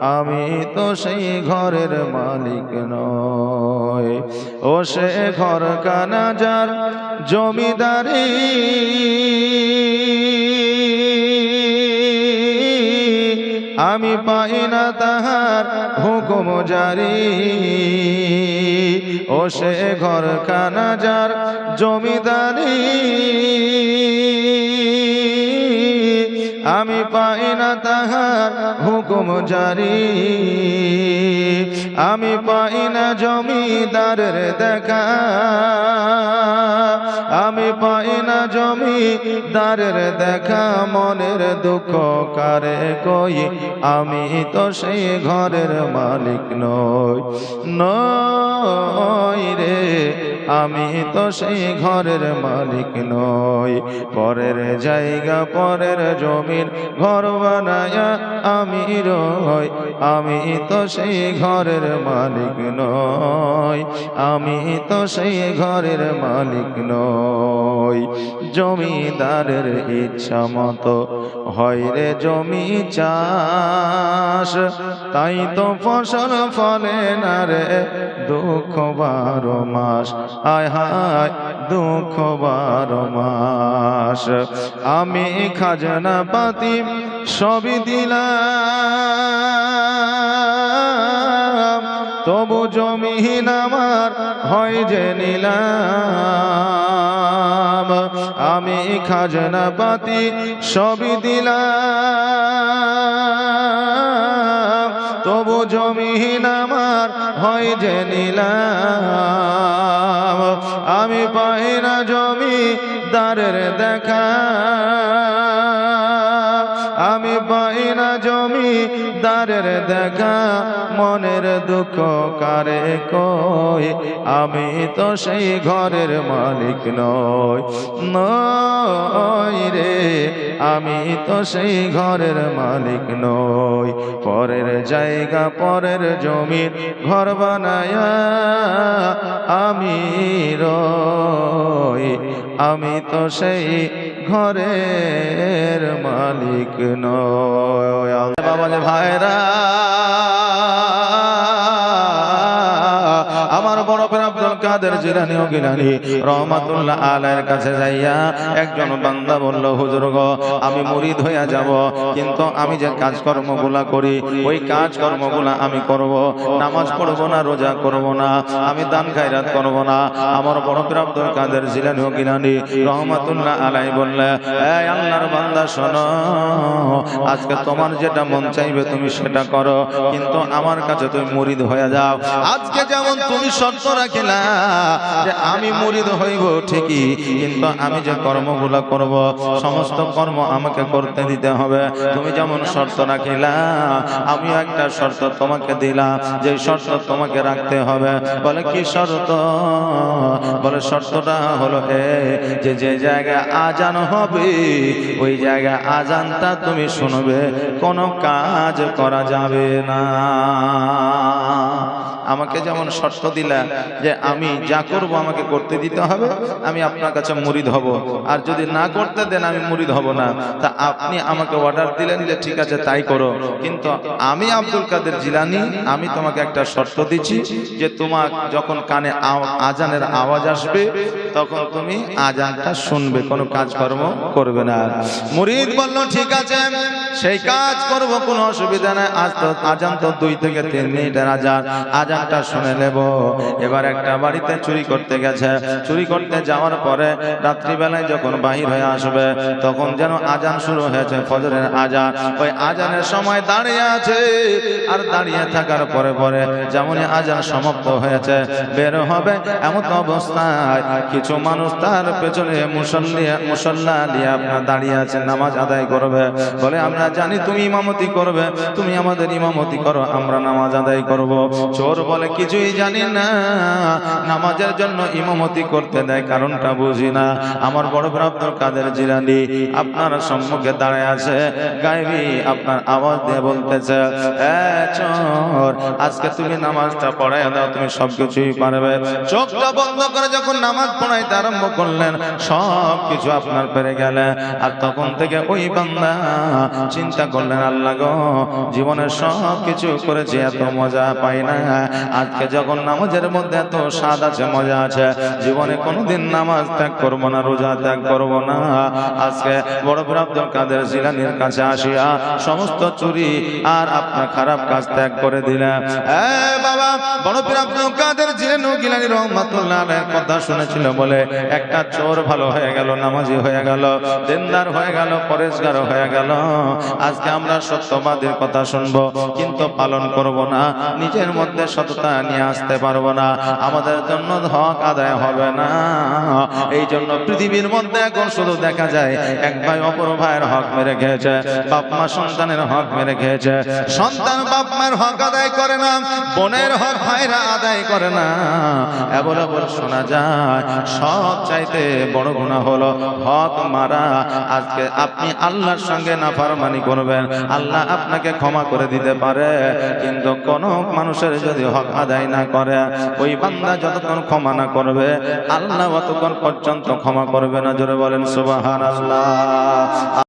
আমি তো সেই ঘরের মালিক নয় ও সে ঘর কানা যার জমিদারি। আমি পাই না তাহার হুকুম জারি। ও সে ঘর কানা যার জমিদারি। আমি পাই না তাহার হুকুম জারি। আমি পাই না জমিদারের দেখা। আমি পাই না জমিদারের দেখা। মনের দুঃখ কারে কই? আমি তো সেই ঘরের মালিক নই নই রে। আমি তো সেই ঘরের মালিক নই। পরের জায়গা, পরের জমির ঘর বানায়া আমি রই। আমি তো সেই ঘরের মালিক নই। আমি তো সেই ঘরের মালিক নই। জমিদারের ইচ্ছা মতো হয় রে জমি চাষ। তাই তো ফসল ফলে না রে, দুঃখ বারো মাস আয় হায় দুঃখ বারো মাস। আমি খাজনা পাতি সবই দিলাম, তবু জমিহীন আমার হয় যে নিলাম। আমি খাজনা পাতি সবই দিলাম। তবু জমিহীন আমার হয় যে নিলাম। আমি পাই না জমি দারের দেখা। আমি পাই না জমি দারের দেখা, মনের দুঃখ কারে কই আমি তো সেই ঘরের মালিক নই নই রে। আমি তো সেই ঘরের মালিক নই। পরের জায়গা, পরের জমির ঘর বানায়া আমি রই। আমি তো সেই ঘরের মালিক নয়। বাবা ভাইরা কাদের ও গিলানি, রহমাতুল্লাহ আলাইয়ের কাছে যাইয়া একজন বান্দা বলল, হুজুর গো, আমি মুরিদ হইয়া যাব, কিন্তু আমি যে কাজকর্মগুলা করি, ওই কাজকর্মগুলা আমি করব। নামাজ পড়ব না, রোজা করব না, আমি দান খায়রাত করব না। আমার বড় আব্দুল কাদের জিলানি ও গিলানি রহমাতুল্লাহ আলাই বললে, এই আল্লাহর বান্দা, শোনো, আজকে তোমার যেটা মন চাইবে তুমি সেটা করো, কিন্তু আমার কাছে তুমি মুরিদ হয়ে যাও। আজকে যেমন তুমি শর্ত রাখিলা আমি মুরিদ হইব ঠিকই, কিন্তু আমি যে কর্মগুলো করব, সমস্ত কর্ম আমাকে করতে দিতে হবে। তুমি যেমন শর্ত রাখিলা আমি একটা শর্ত তোমাকে দিলাম। যে শর্ত তোমাকে রাখতে হবে, বলে কি শর্ত? বলে শর্তটা হলো এ, যে যে জায়গায় আজান হবে, ওই জায়গায় আজানটা তুমি শুনবে, কোনো কাজ করা যাবে না। আমাকে যেমন শর্ত দিলা যে আমি যা করব আমাকে করতে দিতে হবে আমি আপনার কাছে মুরিদ হব। আর যদি না করতে দেন আমি মুরিদ হব না। তা আপনি আমাকে অর্ডার দিলেন যে ঠিক আছে তাই করো। কিন্তু আমি আব্দুল কাদের জিলানি আমি তোমাকে একটা শর্ত দিচ্ছি যে তোমার যখন কানে আজানের আওয়াজ আসবে তখন তুমি আজানটা শুনবে কোনো কাজকর্ম করবে না। মুরিদ বলল ঠিক আছে সেই কাজ করব কোনো অসুবিধা নাই। আজ তো আজান তো দুই থেকে তিন মিনিটের আজান। আজান আজানটা শুনে নেব। এবার একটা বাড়িতে চুরি করতে গেছে। চুরি করতে যাওয়ার পরে রাত্রিবেলায় যখন বাহির হয়ে আসবে, তখন যেন আজান শুরু হয়েছে, ফজরের আজান। ওই আজানের সময় দাঁড়িয়ে আছে আর দাঁড়িয়ে থাকার পরে পরে যেমনই আজান সমাপ্ত হয়েছে, বের হবে এমন অবস্থায় কিছু মানুষ তার পেছনে মুসল্লি, মুসল্লা নিয়ে আপনার দাঁড়িয়ে আছে, নামাজ আদায় করবে। বলে, আমরা জানি তুমি ইমামতি করবে। তুমি আমাদের ইমামতি করো, আমরা নামাজ আদায় করব। চোর বলে, কিছুই জানি না। নামাজের জন্য ইমামতি করতে দেয়, কারণটা বুঝি না। আমার বড় বড় কাদের জিলানি আপনার সম্মুখে দাঁড়ায় আছে। গাইবি, আপনার আওয়াজ দিয়ে বলতেছে, "এ আজকে তুমি নামাজটা পড়াই দাও, তুমি সবকিছুই পারবে। চোখটা বন্ধ করে যখন নামাজ পড়াইতে আরম্ভ করলেন সব কিছু আপনার পেরে গেলে। আর তখন থেকে ওই বান্দা চিন্তা করলেন, আল্লাহ গো, জীবনের সব কিছু করেছি, এত মজা পাই না। আজকে যখন নামাজের মধ্যে এত স্বাদ আছে, মজা আছে, জীবনে কোনোদিন নামাজ ত্যাগ করব না, রোজা ত্যাগ করব না। আজকে বড় বড় কাদের জিলানির কাছে আসিয়া সমস্ত চুরি আর আপনার খারাপ কাজ ত্যাগ করে হয়ে হয়ে হয়ে হয়ে আজকে আমরা সত্যবাদীর কথা শুনব, কিন্তু পালন করব না। নিজের মধ্যে সততা নিয়ে আসতে পারব না। আমাদের জন্য হক আদায় হবে না। এই জন্য পৃথিবীর মধ্যে এখন শুধু দেখা যায়, এক ভাই অপর ভাইয়ের হক মেরে খেয়েছে, বাপ মা সন্তানের হক মেরে খেয়েছে। সন্তান বাপ হক আদায় করে না, বোনের হক ভাইরা আদায় করে না। এবল এবল শোনা যায়, সব চাইতে বড় গুণা হলো হক মারা। আজকে আপনি আল্লাহর সঙ্গে না ফারমানি করবেন, আল্লাহ আপনাকে ক্ষমা করে দিতে পারে। কিন্তু কোন মানুষের যদি হক আদায় না করে, ওই বান্দা যতক্ষণ ক্ষমা না করবে, আল্লাহ অতক্ষণ পর্যন্ত ক্ষমা করবে না। জোরে বলেন সুবাহ আল্লাহ